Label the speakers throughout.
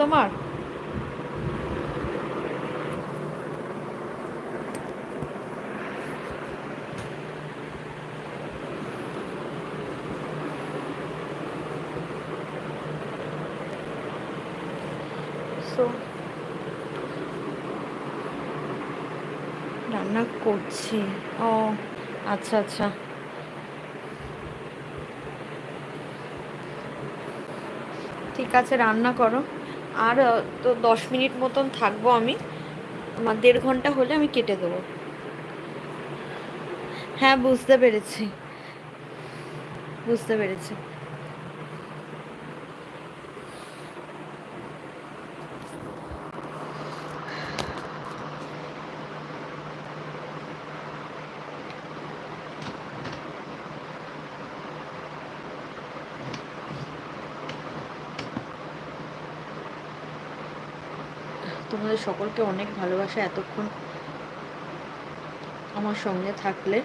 Speaker 1: তোমার? রান্না করছি। ও আচ্ছা আচ্ছা। ঠিক আছে রান্না করো। আর তো দশ মিনিট মতন থাকব আমি। আমার দেড় ঘণ্টা হলে আমি কেটে দেবো। হ্যাঁ বুঝতে পেরেছি। বুঝতে পেরেছি। তোমাদের সকলকে অনেক ভালোবাসা এতক্ষণ আমার সঙ্গে থাকলে।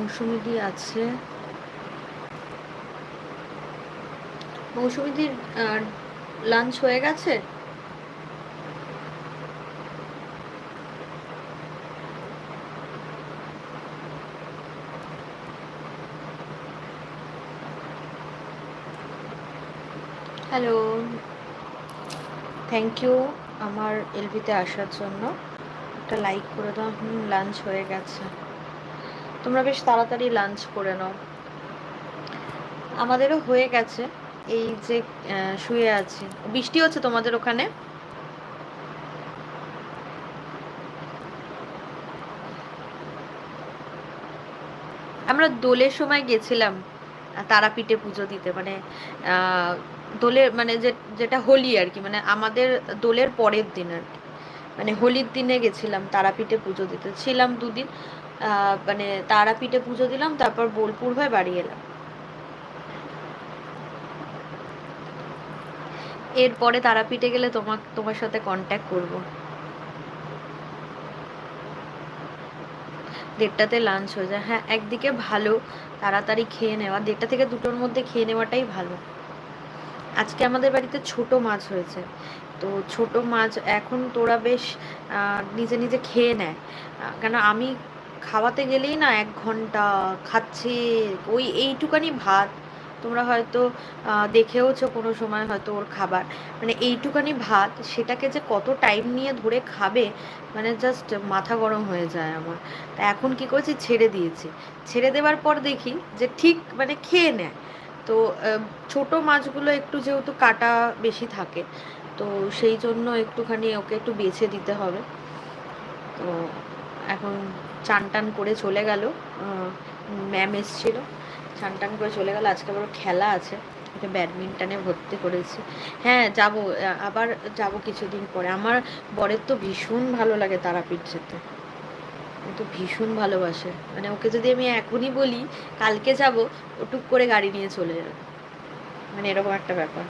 Speaker 1: মৌসুমিদি আছে। মৌসুমিদির লাঞ্চ হয়ে গেছে? হ্যালো থ্যাংক ইউ আমার এলবিতে আসার জন্য। একটা লাইক করে দাও। হুম লাঞ্চ হয়ে গেছে। তোমরা বেশ তাড়াতাড়ি লাঞ্চ করে নাও। আমাদেরও হয়ে গেছে। এই যে শুয়ে আছি। বৃষ্টি হচ্ছে তোমাদের ওখানে? আমরা দোলের সময় গেছিলাম তারাপীঠে পুজো দিতে। মানে দোলের মানে যেটা হোলি আর কি মানে আমাদের দোলের পরের দিন আর কি। মানে হোলির দিনে গেছিলাম, তারাপীঠে পুজো দিতে। ছিলাম দুদিন মানে তারাপীঠে পুজো দিলাম, তারপর বোলপুর হয়ে বাড়ি এলাম। এরপরে তারাপীঠে গেলে তোমার তোমার সাথে কন্ট্যাক্ট করব। দেড়টাতে লাঞ্চ হয়ে যায়। হ্যাঁ একদিকে ভালো, তাড়াতাড়ি খেয়ে নেওয়া। দেড়টা থেকে দুটোর মধ্যে খেয়ে নেওয়াটাই ভালো। আজকে আমাদের বাড়িতে ছোট মাছ হয়েছে। তো ছোট মাছ এখন তোরা বেশ নিজে নিজে খেয়ে নেয় কেন আমি খাওয়াতে গেলেই না এক ঘণ্টা খাচ্ছে, ওই এইটুকানি ভাত। তোমরা হয়তো দেখেওছো কোনো সময় হয়তো ওর খাবার। মানে এইটুকানি ভাত, সেটাকে যে কত টাইম নিয়ে ধরে খাবে মানে জাস্ট মাথা গরম হয়ে যায় আমার। তা এখন কি করেছি? ছেড়ে দিয়েছি। ছেড়ে দেওয়ার পর দেখি যে ঠিক মানে খেয়ে নেয় তো ছোট মাছগুলো একটু যেহেতু কাটা বেশি থাকে, তো সেই জন্য একটুখানি ওকে একটু বেছে দিতে হবে। তো এখন চান টান করে চলে গেল ম্যাম এসছিল, চান টান করে চলে গেল, আজকে আবার খেলা আছে, এটা ব্যাডমিন্টনে ভর্তি করেছি। হ্যাঁ যাব আবার যাব কিছুদিন পরে। আমার বরের তো ভীষণ ভালো লাগে তারাপীঠ যেতে। তো ভীষণ ভালোবাসে। মানে ওকে যদি আমি এখনই বলি, কালকে যাব, ও টুক করে গাড়ি নিয়ে চলে যাবে। মানে এরকম একটা ব্যাপার।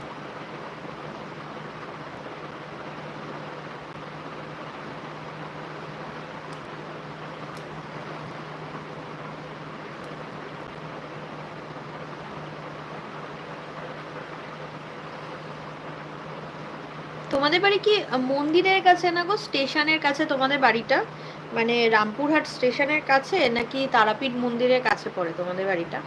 Speaker 1: তোমাদের বাড়ি কি মন্দিরের কাছে না গো? স্টেশনের কাছে তোমাদের বাড়িটা? মানে রামপুরহাট স্টেশনের কাছে নাকি তারাপীঠ মন্দিরের কাছে পড়ে তোমাদের বাড়িটা?